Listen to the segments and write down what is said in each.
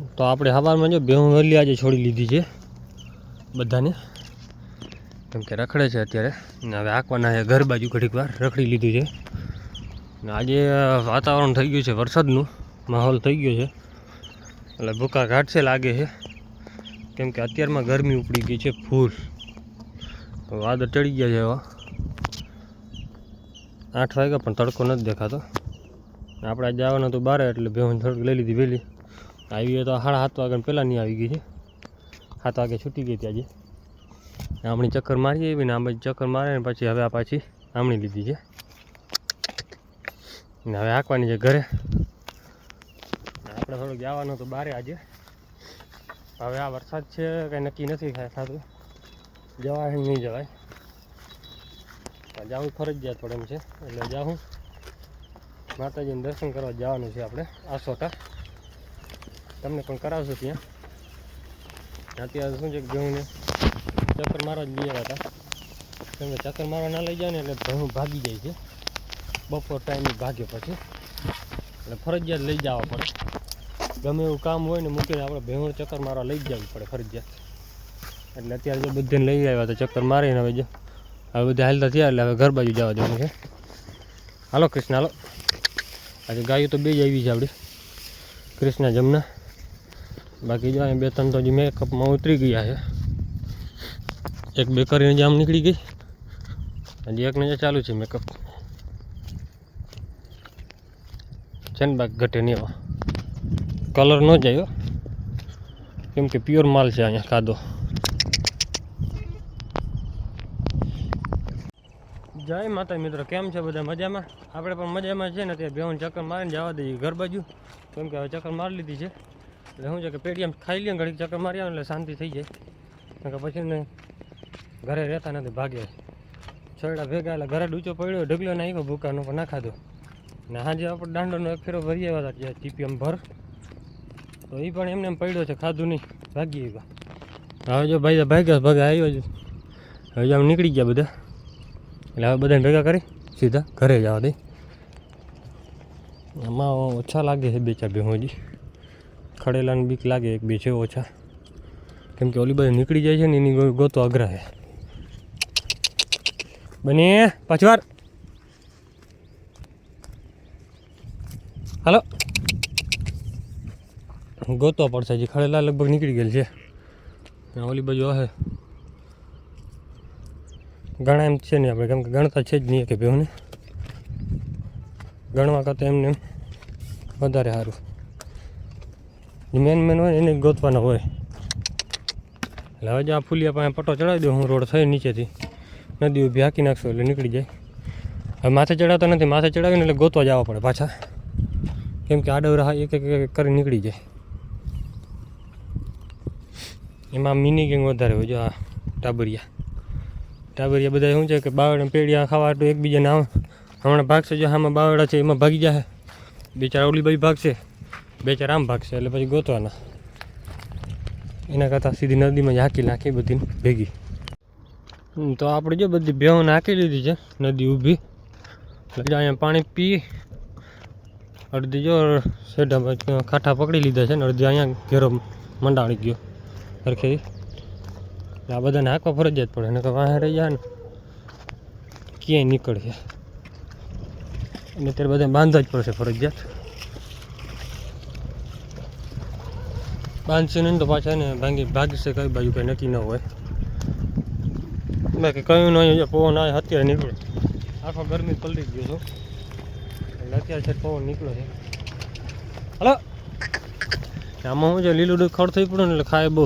તો આપણે સવારમાં જો બેહું વહેલી આજે છોડી લીધી છે બધાને. કેમ કે રખડે છે અત્યારે. ને હવે આંકવાના છે ઘર બાજુ ઘડીક વાર રખડી લીધું છે. ને આજે વાતાવરણ થઈ ગયું છે વરસાદનું. માહોલ થઈ ગયો છે. એટલે ભૂકા ઘાટશે લાગે છે. કેમ કે અત્યારમાં ગરમી ઉપડી ગઈ છે ફૂલ. વાદળ ચડી ગયા છે એવા. આઠ વાગ્યા પણ તડકો નથી દેખાતો. આપણે જવાનું હતું બારે, એટલે ભેહું થોડુંક લઈ લીધી વહેલી. આવી તો સાડા સાત વાગ્યા પહેલાંની આવી ગઈ છે. સાત વાગે છૂટી ગઈ ત્યાં જે આમણી ચક્કર મારી આવી ને આમ ચક્કર મારે ને પછી હવે આ પાછી આમણી લીધી છે. ને હવે હાંકવાની છે ઘરે. આપણે થોડુંક જવાનું હતું બારે આજે. હવે આ વરસાદ છે કંઈ નક્કી નથી થાય થતું. જવાય નહીં જવાય. જવું ફરજિયાત પડે એમ છે. એટલે જાઉં. માતાજીને દર્શન કરવા જવાનું છે આપણે. આસોટા તમને પણ કરાવશું ત્યાં. અત્યારે શું છે ઘઉંને ચક્કર મારવા જ ગયા હતા. તમે ચક્કર મારવા ના લઈ જાય ને એટલે ઘઉં ભાગી જાય છે. બપોર ટાઈમે ભાગે પછી. એટલે ફરજિયાત લઈ જવા પડે. ગમે એવું કામ હોય ને મૂકીને આપણે ભેહું ચક્કર મારવા લઈ જવી પડે ફરજિયાત. એટલે અત્યારે જો બધાને લઈ આવ્યા હતા ચક્કર મારીને હવે જો. હવે બધા હાલતા થયા એટલે હવે ઘર બાજુ જવા દેવાનું છે. હાલો કૃષ્ણ, હાલો. આજે ગાયો તો બે જ આવી છે આપણી. કૃષ્ણ જમના. બાકી જો બે ત્રણ તો હજી મેકઅપમાં ઉતરી ગયા છે. એક બે કરીને જામ નીકળી ગઈ. હજી એકને જે ચાલુ છે મેકઅપ. છે ને બાકી ઘટે નહીં કલર ન જાય. કેમ કે પ્યોર માલ છે અહીંયા કાદો જય માતા મિત્રો, કેમ છે બધા? મજામાં? આપણે પણ મજામાં છે ને, ત્યાં બેહું ચક્કર મારીને જવા દઈએ ઘર બાજુ. કેમ કે હવે ચક્કર મારી લીધી છે. એટલે શું છે કે પેટીએમ ખાઈ લઈએ ઘડીક ચક્કર મારી આવે એટલે શાંતિ થઈ જાય. કે પછી ને ઘરે રહેતા નથી, ભાગે. છોડા ભેગા એટલે ઘરે ડૂચો પડ્યો, ઢગલો નાખ્યો ભૂકાનો, પણ ના ખાધો. ને હાજે આપણે દાંડોનો એક ફેરો ભરી આવ્યા હતા ચીપીએમ ભર. તો એ પણ એમને એમ પડ્યો છે, ખાધું નહીં, ભાગી એવા હવે જો ભાઈ ભાગ્યા ભાગે આવ્યો જ હવે આમ નીકળી ગયા બધા. એટલે હવે બધાને ભેગા કરી, સીધા ઘરે જવા દઈ આમાં ઓછા લાગે છે, બે ચાર બે હજી. ખડેલાને બીક લાગે, એક બે છે ઓછા. કેમ કે ઓલી બાજુ નીકળી જાય છે ને એની ગોતો અઘરા છે. બને પાછવાર હાલો. ગોતો પડશે જે ખડેલા લગભગ નીકળી ગયેલ છે. ઓલી બાજુ હશે ઘણા એમ છે નહીં આપણે, કેમ કે ગણતા છે જ નહીં કે ભાઈ ગણવા કરતાં એમને એમ વધારે સારું. મેન મેન હોય એને ગોતવાના હોય. એટલે હવે જો આ ફૂલિયા પાસે પટ્ટો ચડાવી દઉં હું રોડ થઈ નીચેથી. નદી ઊભી હાંકી નાખશો એટલે નીકળી જાય. હવે માથે ચડાવતો નથી, માથે ચડાવીને એટલે ગોતવા જવા પડે પાછા. કેમ કે આડવરા એક એક એક કરી નીકળી જાય. એમાં મિની ગેંગ વધારે હોય જો આ ટાબરિયા. ટાબરિયા બધા શું છે કે બાવડા પેડિયા ખાવા એકબીજાને આમ હમણાં ભાગશે જો આમાં બાવડા છે, એમાં ભાગી જાય બિચારા ઓલી બાજુ ભાગશે. બે ચાર આમ ભાગશે એટલે પછી ગોતવાના. એના કરતાં સીધી નદીમાં જ હાંકી નાખી બધી ભેગી. તો આપણે જો બધી ભેહો નાખી લીધી છે, નદી ઊભી. અહીંયા પાણી પી, અડધી જો શેઢા ખાઠા પકડી લીધા છે ને અડધી અહીંયા ઘેરો મંડાળી ગયો. સરખે આ બધાને હાંકવા ફરજિયાત પડે ને કે વાહે રહી જાય ને ક્યાંય નીકળશે અને અત્યારે બધા બાંધવા જ પડશે ફરજિયાત. બાંધશે નહીં તો પાછા ને ભાંગી ભાગશે, કઈ બાજુ કંઈ નક્કી ન હોય. બાકી કયું નહીં પવન આવે અત્યારે નીકળે. આખો ગરમી પલટી ગયો છું. એટલે અત્યારે છે પવન નીકળ્યો છે. હલો. આમાં હું છે, લીલું ડું ખડ થઈ પડ્યું એટલે ખાય બહુ.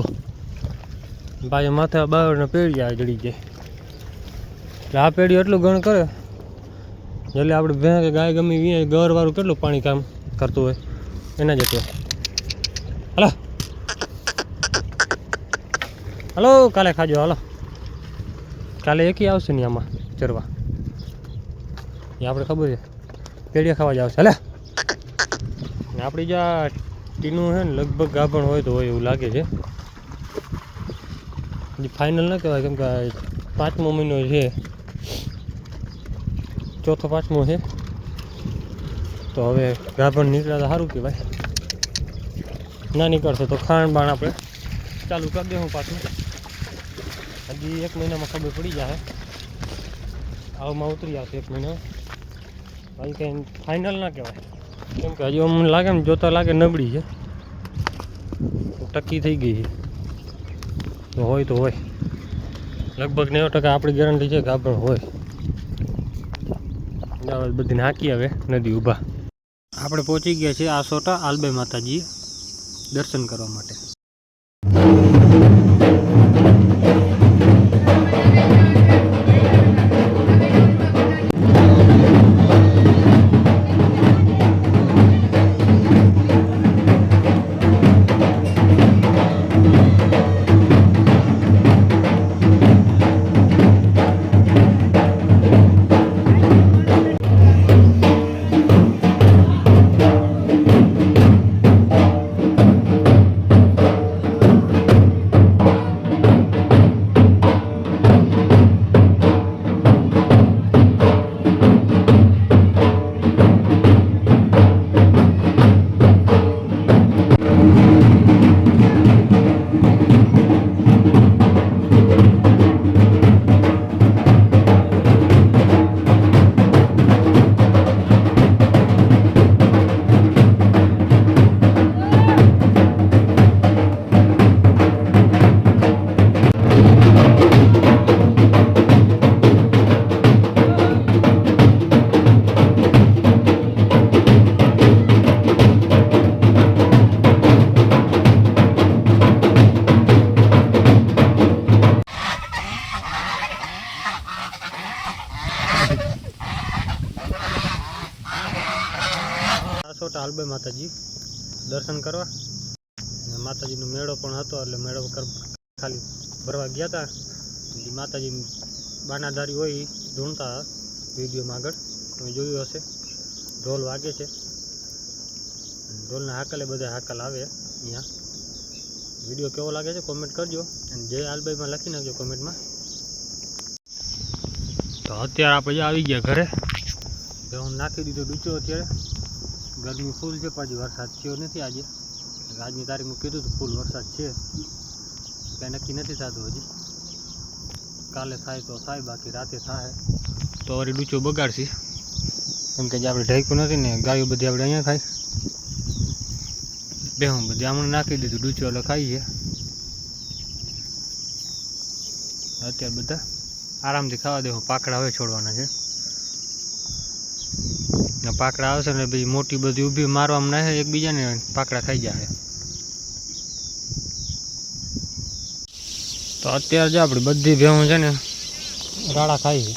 ભાઈ માથે બાવળને પેડી આવે જડી જાય એટલે આ પેઢી એટલું ગણ કરે. એટલે આપણે ભેં કે ગાય ગમી વીએ ગરવાળું કેટલું પાણી કામ કરતું હોય, એના જતો હલો, કાલે ખાજો, હાલો. કાલે એકી આવશે ને આમાં ચરવા એ આપણે ખબર છે પેડિયા ખાવા જ આવશે, હલે. ને આપણી જ્યાં ટીનું છે ને, લગભગ ગાભણ હોય તો હોય એવું લાગે છે. ફાઇનલ ન કહેવાય, કેમ કે પાંચમો મહિનો છે. ચોથો, પાંચમો છે. તો હવે ગાભણ નીકળ્યા તો સારું કહેવાય. ના નીકળશે તો ખાણ બાણ આપણે ચાલુ કરી દઉં પાછું. હજી એક મહિનામાં ખબર પડી જશે આવમાં ઉતરી આવશે એક મહિના. બાકી કંઈ ફાઇનલ ના કહેવાય. કેમ કે હજી અમને લાગે ને જોતા લાગે નબળી છે. ટકી થઈ ગઈ છે. તો હોય તો હોય. લગભગ નેવું ટકા આપણી ગેરંટી છે કે આપણે હોય. બધી નાખી હવે નદી ઊભા. આપણે પહોંચી ગયા છીએ આસોટા આલબે માતાજી દર્શન કરવા માટે. આસોટા આલબે માતાજી. દર્શન કરવા. અને માતાજીનો મેળો પણ હતો, એટલે મેળો ખાલી ભરવા ગયા હતા માતાજી બાનાધારી હોય ઢૂંઢતા વિડીયોમાં આગળ. તમે જોયું હશે. ઢોલ વાગે છે. ઢોલના હાકલે બધા હાકલ આવે અહીંયા. વીડિયો કેવો લાગે છે કોમેન્ટ કરજો. અને જય આલબાઈમાં લખી નાખજો કોમેન્ટમાં. તો અત્યારે આપણે આવી ગયા ઘરે. હું નાખી દીધો ડૂચો અત્યારે. ગરમી ફૂલ છે પાછી વરસાદ થયો નથી આજે. આજની તારીખમાં કીધું હતું ફૂલ વરસાદ છે. કાંઈ નક્કી નથી થતું હજી. કાલે થાય તો થાય બાકી રાતે થાય. તો વળી ડૂચો બગાડશી. કેમ કે જે આપણે ઢાંક્યું નથી ને ગાયો બધી આપણે અહીંયા ખાય. બે હું બધી આમણે નાખી દીધું ડૂચો એટલે ખાઈએ અત્યારે બધા આરામથી ખાવા દેવું પાકડા હવે છોડવાના છે. ને પાકડા આવશે ને પછી મોટી બધી ઊભી મારવામાં નાખે એકબીજાને પાકડા ખાઈ જાય. તો અત્યારે જે આપણી બધી ભેહું છે ને, રાડા ખાઈ છે.